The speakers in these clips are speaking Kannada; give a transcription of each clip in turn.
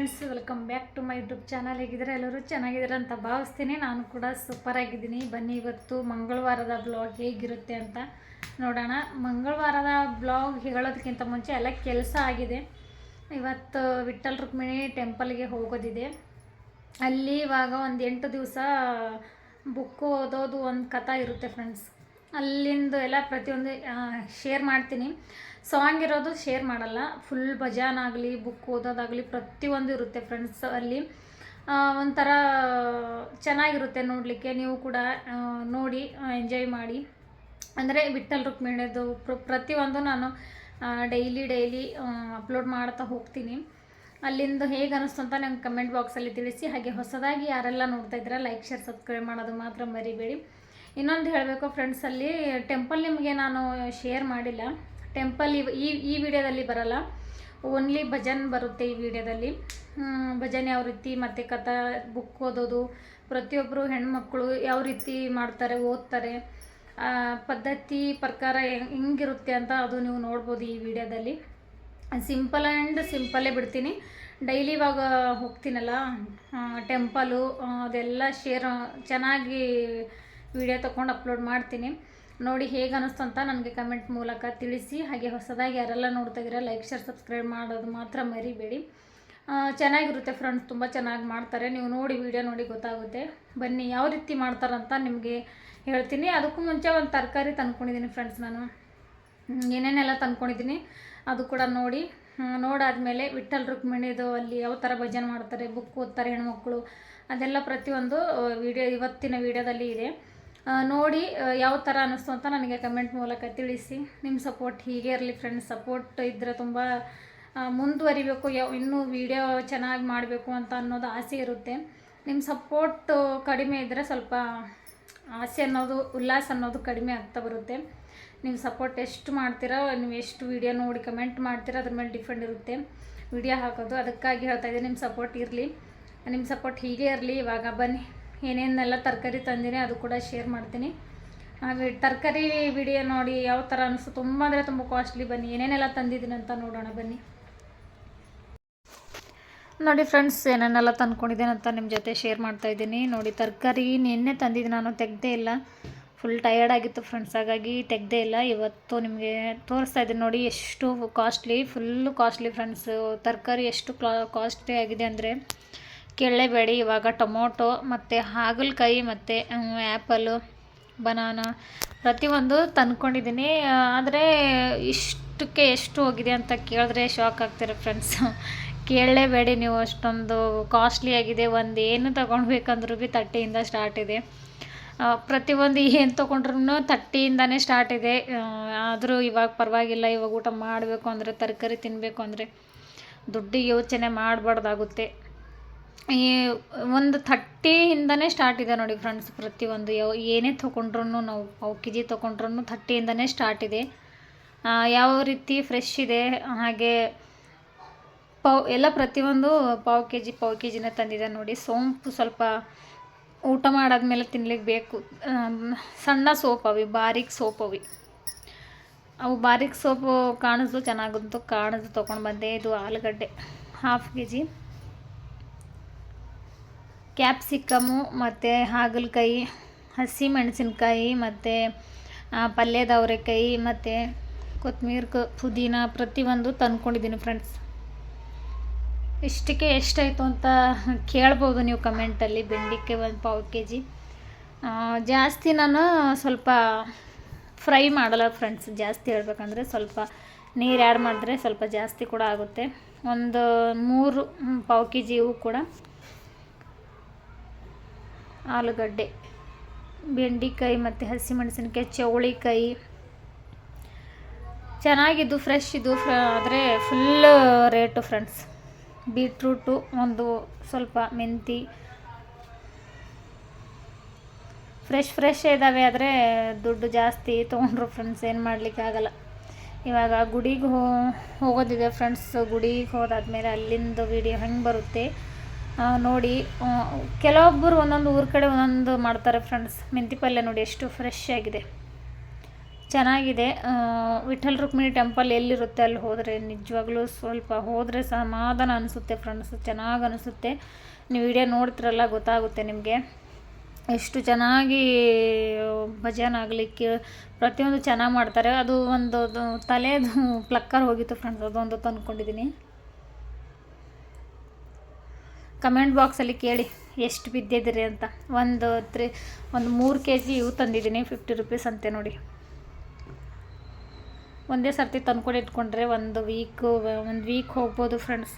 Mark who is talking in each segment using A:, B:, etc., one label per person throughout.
A: Friends welcome back to my YouTube channel ಹೇಗಿದ್ದಾರೆ? ಎಲ್ಲರೂ ಚೆನ್ನಾಗಿದ್ದಾರೆ ಅಂತ ಭಾವಿಸ್ತೀನಿ. ನಾನು ಕೂಡ ಸೂಪರ್ ಆಗಿದ್ದೀನಿ. ಬನ್ನಿ ಇವತ್ತು ಮಂಗಳವಾರದ ಬ್ಲಾಗ್ ಹೇಗಿರುತ್ತೆ ಅಂತ ನೋಡೋಣ. ಮಂಗಳವಾರದ ಬ್ಲಾಗ್ ಹೇಳೋದಕ್ಕಿಂತ ಮುಂಚೆ ಎಲ್ಲ ಕೆಲಸ ಆಗಿದೆ. ಇವತ್ತು ವಿಠಲ್ ರುಕ್ಮಿಣಿ ಟೆಂಪಲ್ಗೆ ಹೋಗೋದಿದೆ. ಅಲ್ಲಿ ಇವಾಗ ಒಂದು ಎಂಟು ದಿವಸ ಬುಕ್ ಓದೋದು ಒಂದು ಕಥಾ ಇರುತ್ತೆ ಫ್ರೆಂಡ್ಸ್ ಅಲ್ಲಿಂದ ಎಲ್ಲ ಪ್ರತಿಯೊಂದು ಶೇರ್ ಮಾಡ್ತೀನಿ. ಸಾಂಗ್ ಇರೋದು ಶೇರ್ ಮಾಡಲ್ಲ. ಫುಲ್ ಭಜನ್ ಆಗಲಿ ಬುಕ್ ಓದೋದಾಗಲಿ ಪ್ರತಿಯೊಂದು ಇರುತ್ತೆ ಫ್ರೆಂಡ್ಸ್ ಅಲ್ಲಿ. ಒಂಥರ ಚೆನ್ನಾಗಿರುತ್ತೆ ನೋಡಲಿಕ್ಕೆ. ನೀವು ಕೂಡ ನೋಡಿ ಎಂಜಾಯ್ ಮಾಡಿ. ಅಂದರೆ ವಿಠಲ್ ರುಕ್ಮಿಣಿದು ಪ್ರ, ಪ್ರತಿಯೊಂದು ನಾನು ಡೈಲಿ ಡೈಲಿ ಅಪ್ಲೋಡ್ ಮಾಡ್ತಾ ಹೋಗ್ತೀನಿ. ಅಲ್ಲಿಂದ ಹೇಗೆ ಅನಿಸ್ತು ಅಂತ ನಂಗೆ ಕಮೆಂಟ್ ಬಾಕ್ಸಲ್ಲಿ ತಿಳಿಸಿ. ಹಾಗೆ ಹೊಸದಾಗಿ ಯಾರೆಲ್ಲ ನೋಡ್ತಾ ಇದ್ದೀರಾ ಲೈಕ್ ಶೇರ್ ಸಬ್ಸ್ಕ್ರೈಬ್ ಮಾಡೋದು ಮಾತ್ರ ಮರಿಬೇಡಿ. ಇನ್ನೊಂದು ಹೇಳಬೇಕು ಫ್ರೆಂಡ್ಸಲ್ಲಿ ಟೆಂಪಲ್ ನಿಮಗೆ ನಾನು ಶೇರ್ ಮಾಡಿಲ್ಲ. ಟೆಂಪಲ್ ಈ ಈ ವಿಡಿಯೋದಲ್ಲಿ ಬರಲ್ಲ. ಓನ್ಲಿ ಭಜನ್ ಬರುತ್ತೆ ಈ ವಿಡಿಯೋದಲ್ಲಿ. ಭಜನ್ ಯಾವ ರೀತಿ ಮತ್ತು ಕಥಾ ಬುಕ್ ಓದೋದು ಪ್ರತಿಯೊಬ್ಬರು ಹೆಣ್ಮಕ್ಳು ಯಾವ ರೀತಿ ಮಾಡ್ತಾರೆ, ಓದ್ತಾರೆ ಪದ್ಧತಿ ಪ್ರಕಾರ ಹೆಂಗಿರುತ್ತೆ ಅಂತ ಅದು ನೀವು ನೋಡ್ಬೋದು ಈ ವಿಡಿಯೋದಲ್ಲಿ. ಸಿಂಪಲ್ ಆ್ಯಂಡ್ ಸಿಂಪಲ್ಲೇ ಬಿಡ್ತೀನಿ. ಡೈಲಿ ಇವಾಗ ಹೋಗ್ತೀನಲ್ಲ ಟೆಂಪಲು ಅದೆಲ್ಲ ಶೇರ್ ಚೆನ್ನಾಗಿ ವಿಡಿಯೋ ತೊಗೊಂಡು ಅಪ್ಲೋಡ್ ಮಾಡ್ತೀನಿ. ನೋಡಿ ಹೇಗೆ ಅನ್ನಿಸ್ತು ಅಂತ ನನಗೆ ಕಮೆಂಟ್ ಮೂಲಕ ತಿಳಿಸಿ. ಹಾಗೆ ಹೊಸದಾಗಿ ಯಾರೆಲ್ಲ ನೋಡ್ತಾ ಇದ್ದೀರಾ ಲೈಕ್ ಶೇರ್ ಸಬ್ಸ್ಕ್ರೈಬ್ ಮಾಡೋದು ಮಾತ್ರ ಮರಿಬೇಡಿ. ಚೆನ್ನಾಗಿರುತ್ತೆ ಫ್ರೆಂಡ್ಸ್ ತುಂಬ ಚೆನ್ನಾಗಿ ಮಾಡ್ತಾರೆ. ನೀವು ನೋಡಿ ವಿಡಿಯೋ ನೋಡಿ ಗೊತ್ತಾಗುತ್ತೆ. ಬನ್ನಿ ಯಾವ ರೀತಿ ಮಾಡ್ತಾರಂತ ನಿಮಗೆ ಹೇಳ್ತೀನಿ. ಅದಕ್ಕೂ ಮುಂಚೆ ಒಂದು ತರಕಾರಿ ತಂದ್ಕೊಂಡಿದ್ದೀನಿ ಫ್ರೆಂಡ್ಸ್ ನಾನು. ಏನೇನೆಲ್ಲ ತಂದ್ಕೊಂಡಿದ್ದೀನಿ ಅದು ಕೂಡ ನೋಡಿ. ನೋಡಾದಮೇಲೆ ವಿಠಲ್ ರುಕ್ಮಿಣಿದು ಅಲ್ಲಿ ಯಾವ ಥರ ಭಜನೆ ಮಾಡ್ತಾರೆ, ಬುಕ್ ಓದ್ತಾರೆ ಹೆಣ್ಮಕ್ಳು, ಅದೆಲ್ಲ ಪ್ರತಿಯೊಂದು ವಿಡಿಯೋ ಇವತ್ತಿನ ವಿಡಿಯೋದಲ್ಲಿ ಇದೆ. ನೋಡಿ ಯಾವ ಥರ ಅನ್ನಿಸ್ತು ಅಂತ ನನಗೆ ಕಮೆಂಟ್ ಮೂಲಕ ತಿಳಿಸಿ. ನಿಮ್ಮ ಸಪೋರ್ಟ್ ಹೀಗೆ ಇರಲಿ ಫ್ರೆಂಡ್ಸ್ ಸಪೋರ್ಟ್ ಇದ್ದರೆ ತುಂಬ ಮುಂದುವರಿಬೇಕು. ಯಾವ ಇನ್ನೂ ವಿಡಿಯೋ ಚೆನ್ನಾಗಿ ಮಾಡಬೇಕು ಅಂತ ಅನ್ನೋದು ಆಸೆ ಇರುತ್ತೆ. ನಿಮ್ಮ ಸಪೋರ್ಟ್ ಕಡಿಮೆ ಇದ್ದರೆ ಸ್ವಲ್ಪ ಆಸೆ ಅನ್ನೋದು, ಉಲ್ಲಾಸ ಅನ್ನೋದು ಕಡಿಮೆ ಆಗ್ತಾ ಬರುತ್ತೆ. ನೀವು ಸಪೋರ್ಟ್ ಎಷ್ಟು ಮಾಡ್ತೀರಾ, ನೀವು ಎಷ್ಟು ವಿಡಿಯೋ ನೋಡಿ ಕಮೆಂಟ್ ಮಾಡ್ತೀರಾ, ಅದ್ರ ಮೇಲೆ ಡಿಪೆಂಡ್ ಇರುತ್ತೆ. ವಿಡಿಯೋ ಹಾಕೋದು, ಅದಕ್ಕಾಗಿ ಹೇಳ್ತಾ ಇದ್ದೀನಿ ನಿಮ್ಮ ಸಪೋರ್ಟ್ ಇರಲಿ. ನಿಮ್ಮ ಸಪೋರ್ಟ್ ಹೀಗೆ ಇರಲಿ. ಇವಾಗ ಬನ್ನಿ. ಏನೇನೆಲ್ಲ ತರಕಾರಿ ತಂದಿನಿ ಅದು ಕೂಡ ಶೇರ್ ಮಾಡ್ತೀನಿ. ತರಕಾರಿ ವಿಡಿಯೋ ನೋಡಿ ಯಾವ ಥರ ಅನಿಸ್ತು ತುಂಬ ಅಂದರೆ ತುಂಬ ಕಾಸ್ಟ್ಲಿ ಬನ್ನಿ. ಏನೇನೆಲ್ಲ ತಂದಿದ್ದೀನಿ ಅಂತ ನೋಡೋಣ ಬನ್ನಿ. ನೋಡಿ ಫ್ರೆಂಡ್ಸ್ ಏನೇನೆಲ್ಲ ತಂದ್ಕೊಂಡಿದ್ದೀನಿ ಅಂತ ನಿಮ್ಮ ಜೊತೆ ಶೇರ್ ಮಾಡ್ತಾ ಇದ್ದೀನಿ. ನೋಡಿ ತರಕಾರಿ ನಿನ್ನೆ ತಂದಿದ್ದು ನಾನು, ತೆಗ್ದೇ ಇಲ್ಲ. ಫುಲ್ ಟಯರ್ಡ್ ಆಗಿತ್ತು ಫ್ರೆಂಡ್ಸ್ ಹಾಗಾಗಿ ತೆಗ್ದೇ ಇಲ್ಲ. ಇವತ್ತು ನಿಮಗೆ ತೋರಿಸ್ತಾ ಇದ್ದೀನಿ ನೋಡಿ ಎಷ್ಟು ಕಾಸ್ಟ್ಲಿ ಫುಲ್ಲು ಕಾಸ್ಟ್ಲಿ ಫ್ರೆಂಡ್ಸ್ ತರಕಾರಿ ಎಷ್ಟು ಕಾಸ್ಟ್ಲಿ ಆಗಿದೆ ಅಂದರೆ ಕೇಳಲೇಬೇಡಿ ಇವಾಗ ಟೊಮೊಟೊ ಮತ್ತು ಹಾಗಲಕಾಯಿ ಮತ್ತು ಆ್ಯಪಲು ಬನಾನ ಪ್ರತಿಯೊಂದು ತಂದ್ಕೊಂಡಿದ್ದೀನಿ. ಆದರೆ ಇಷ್ಟಕ್ಕೆ ಎಷ್ಟು ಹೋಗಿದೆ ಅಂತ ಕೇಳಿದ್ರೆ ಶಾಕ್ ಆಗ್ತೀರ ಫ್ರೆಂಡ್ಸ್ ಕೇಳಲೇಬೇಡಿ ನೀವು, ಅಷ್ಟೊಂದು ಕಾಸ್ಟ್ಲಿ ಆಗಿದೆ. ಒಂದು ಏನು ತೊಗೊಳ್ಬೇಕಂದ್ರೂ ಭೀ ತರ್ಟಿಯಿಂದ ಸ್ಟಾರ್ಟ್ ಇದೆ. ಪ್ರತಿಯೊಂದು ಏನು ತೊಗೊಂಡ್ರೂ ತರ್ಟಿಯಿಂದನೇ ಸ್ಟಾರ್ಟ್ ಇದೆ. ಆದರೂ ಇವಾಗ ಪರವಾಗಿಲ್ಲ. ಇವಾಗ ಊಟ ಮಾಡಬೇಕು ಅಂದರೆ, ತರಕಾರಿ ತಿನ್ನಬೇಕು ಅಂದರೆ ದುಡ್ಡಿಗೆ ಯೋಚನೆ ಮಾಡಬಾರ್ದಾಗುತ್ತೆ. ಈ ಒಂದು ಥರ್ಟಿಯಿಂದನೇ ಸ್ಟಾರ್ಟ್ ಇದೆ ನೋಡಿ ಫ್ರೆಂಡ್ಸ್ ಪ್ರತಿಯೊಂದು. ಯಾವ ಏನೇ ತೊಗೊಂಡ್ರು ನಾವು ಪಾವು ಕೆ ಜಿ ತೊಗೊಂಡ್ರು ಥರ್ಟಿಯಿಂದನೇ ಸ್ಟಾರ್ಟ್ ಇದೆ. ಯಾವ ರೀತಿ ಫ್ರೆಶ್ ಇದೆ, ಹಾಗೆ ಪಾವ್, ಎಲ್ಲ ಪ್ರತಿಯೊಂದು ಪಾವು ಕೆ ಜಿ ಪಾವು ಕೆ ಜಿನೇ ತಂದಿದೆ ನೋಡಿ. ಸೋಂಪು ಸ್ವಲ್ಪ ಊಟ ಮಾಡಾದ್ಮೇಲೆ ತಿನ್ಲಿಕ್ಕೆ ಬೇಕು. ಸಣ್ಣ ಸೋಪ್ ಅವಿ, ಬಾರಿಕ್ ಸೋಪ್ ಅವಿ. ಅವು ಬಾರೀಕ್ ಸೋಪು ಕಾಣಿಸ್ದು ಚೆನ್ನಾಗಂತು ಕಾಣಿಸ್ದು ತೊಗೊಂಡು ಬಂದೆ. ಇದು ಆಲೂಗಡ್ಡೆ ಹಾಫ್ ಕೆ ಜಿ ಕ್ಯಾಪ್ಸಿಕಮು ಮತ್ತು ಹಾಗಲಕಾಯಿ ಹಸಿ ಮೆಣಸಿನ್ಕಾಯಿ ಮತ್ತು ಪಲ್ಯದ ಅವರೆಕಾಯಿ ಮತ್ತು ಕೊತ್ತಂಬರಿ ಕ, ಪುದೀನ ಪ್ರತಿಯೊಂದು ತಂದ್ಕೊಂಡಿದ್ದೀನಿ ಫ್ರೆಂಡ್ಸ್. ಇಷ್ಟಕ್ಕೆ ಎಷ್ಟಾಯಿತು ಅಂತ ಕೇಳ್ಬೋದು ನೀವು ಕಮೆಂಟಲ್ಲಿ. ಬೆಂಡಿಕಾಯಿ ಒಂದು ಪಾವು ಕೆ ಜಿ ಜಾಸ್ತಿ ನಾನು ಸ್ವಲ್ಪ ಫ್ರೈ ಮಾಡಲ್ಲ ಫ್ರೆಂಡ್ಸ್. ಜಾಸ್ತಿ ಹೇಳ್ಬೇಕಂದ್ರೆ ಸ್ವಲ್ಪ ನೀರು ಆ್ಯಡ್ ಮಾಡಿದ್ರೆ ಸ್ವಲ್ಪ ಜಾಸ್ತಿ ಕೂಡ ಆಗುತ್ತೆ. ಒಂದು ಮೂರು ಪಾವು ಕೆ ಜಿ ಇವು ಕೂಡ ಆಲೂಗಡ್ಡೆ, ಬೆಂಡೆಕಾಯಿ ಮತ್ತು ಹಸಿಮೆಣಸಿನ್ಕಾಯಿ, ಚೌಳಿಕಾಯಿ. ಚೆನ್ನಾಗಿದ್ದು ಫ್ರೆಶ್ ಇದು ಫ್ರ ಆದರೆ ಫುಲ್ ರೇಟು ಫ್ರೆಂಡ್ಸ್ ಬೀಟ್ರೂಟು ಒಂದು ಸ್ವಲ್ಪ ಮೆಂತಿ. ಫ್ರೆಶ್ ಫ್ರೆಶ್ ಇದ್ದಾವೆ ಆದರೆ ದುಡ್ಡು ಜಾಸ್ತಿ ತೊಗೊಂಡ್ರು ಫ್ರೆಂಡ್ಸ್ ಏನು ಮಾಡಲಿಕ್ಕಾಗಲ್ಲ ಇವಾಗ ಗುಡಿಗೆ ಹೋಗೋದಿದೆ ಫ್ರೆಂಡ್ಸ್ ಗುಡಿಗೆ ಹೋದಾದ್ಮೇಲೆ ಅಲ್ಲಿಂದ ವಿಡಿಯೋ ಹೆಂಗೆ ಬರುತ್ತೆ? ನೋಡಿ ಕೆಲವೊಬ್ಬರು ಒಂದೊಂದು ಊರ ಕಡೆ ಒಂದೊಂದು ಮಾಡ್ತಾರೆ ಫ್ರೆಂಡ್ಸ್ ಮೆಂತಿ ಪಲ್ಯ ನೋಡಿ, ಎಷ್ಟು ಫ್ರೆಶ್ ಆಗಿದೆ. ಚೆನ್ನಾಗಿದೆ. ವಿಠಲ್ ರುಕ್ಮಿಣಿ ಟೆಂಪಲ್ ಎಲ್ಲಿರುತ್ತೆ, ಅಲ್ಲಿ ಹೋದರೆ ನಿಜವಾಗ್ಲೂ ಸ್ವಲ್ಪ ಹೋದರೆ ಸಮಾಧಾನ ಅನಿಸುತ್ತೆ ಫ್ರೆಂಡ್ಸ್ ಚೆನ್ನಾಗಿ ಅನಿಸುತ್ತೆ. ನೀವು ವಿಡಿಯೋ ನೋಡ್ತಿರಲ್ಲ, ಗೊತ್ತಾಗುತ್ತೆ ನಿಮಗೆ. ಎಷ್ಟು ಚೆನ್ನಾಗಿ ಭಜನ್ ಆಗಲಿಕ್ಕೆ ಪ್ರತಿಯೊಂದು ಚೆನ್ನಾಗಿ ಮಾಡ್ತಾರೆ. ಅದು ಒಂದು ತಲೆದು ಪ್ಲಕ್ಕರ್ ಹೋಗಿತ್ತು ಫ್ರೆಂಡ್ಸ್ ಅದೊಂದು ತಂದ್ಕೊಂಡಿದ್ದೀನಿ. ಕಮೆಂಟ್ ಬಾಕ್ಸಲ್ಲಿ ಕೇಳಿ, ಎಷ್ಟು ಬಿದ್ದಿದ್ದೀರಿ ಅಂತ. ಒಂದು ತ್ರೀ, ಒಂದು ಮೂರು ಕೆ ಜಿ ಇವು ತಂದಿದ್ದೀನಿ ಫಿಫ್ಟಿ ರುಪೀಸ್ ಅಂತೆ ನೋಡಿ. ಒಂದೇ ಸರ್ತಿ ತಂದ್ಕೊಂಡು ಇಟ್ಕೊಂಡ್ರೆ ಒಂದು ವೀಕು ಒಂದು ವೀಕ್ ಹೋಗ್ಬೋದು ಫ್ರೆಂಡ್ಸ್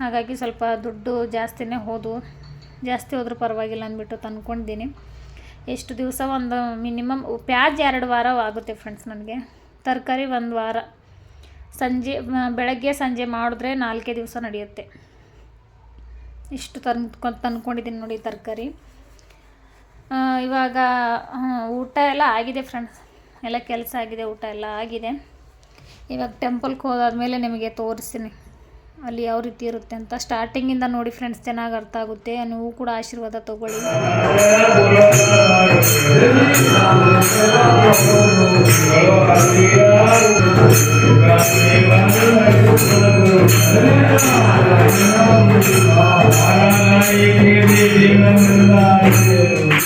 A: ಹಾಗಾಗಿ ಸ್ವಲ್ಪ ದುಡ್ಡು ಜಾಸ್ತಿನೇ ಹೋದವು ಜಾಸ್ತಿ ಹೋದ್ರೂ ಪರವಾಗಿಲ್ಲ ಅಂದ್ಬಿಟ್ಟು ತಂದ್ಕೊಂಡಿದ್ದೀನಿ. ಎಷ್ಟು ದಿವಸ ಒಂದು ಮಿನಿಮಮ್ ಪ್ಯಾಜ್ ಎರಡು ವಾರ ಆಗುತ್ತೆ ಫ್ರೆಂಡ್ಸ್ ನನಗೆ. ತರಕಾರಿ ಒಂದು ವಾರ. ಸಂಜೆ, ಬೆಳಗ್ಗೆ ಸಂಜೆ ಮಾಡಿದ್ರೆ ನಾಲ್ಕೇ ದಿವಸ ನಡೆಯುತ್ತೆ. ಇಷ್ಟು ತಂದ್ಕೊ ತಂದ್ಕೊಂಡಿದ್ದೀನಿ ನೋಡಿ ತರಕಾರಿ. ಇವಾಗ ಊಟ ಎಲ್ಲ ಆಗಿದೆ ಫ್ರೆಂಡ್ಸ್ ಎಲ್ಲ ಕೆಲಸ ಆಗಿದೆ, ಊಟ ಎಲ್ಲ ಆಗಿದೆ. ಇವಾಗ ಟೆಂಪಲ್ಗೆ ಹೋದಾದ್ಮೇಲೆ ನಿಮಗೆ ತೋರಿಸ್ತೀನಿ. ಅಲ್ಲಿ ಯಾವ ರೀತಿ ಇರುತ್ತೆ ಅಂತ ಸ್ಟಾರ್ಟಿಂಗ್ ಇಂದ ನೋಡಿ ಫ್ರೆಂಡ್ಸ್ ಚೆನ್ನಾಗಿ ಅರ್ಥ ಆಗುತ್ತೆ. ನೀವು ಕೂಡ ಆಶೀರ್ವಾದ ತಗೊಳ್ಳಿ.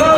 A: Oh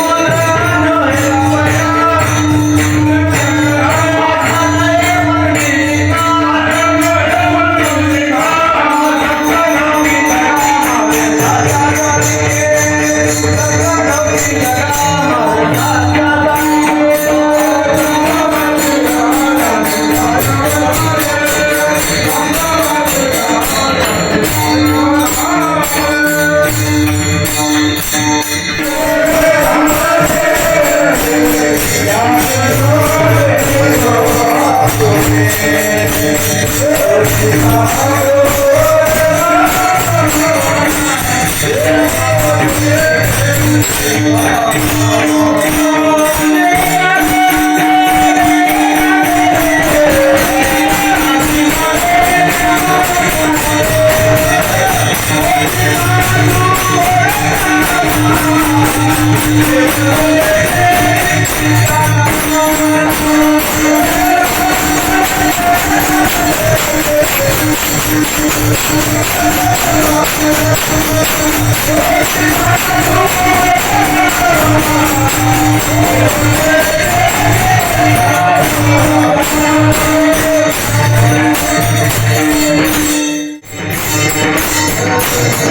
A: Thank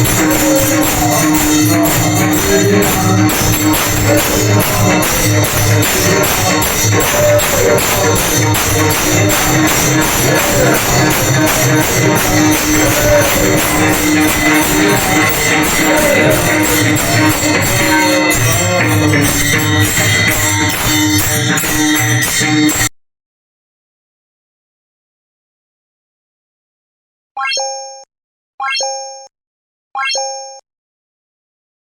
A: Bye. you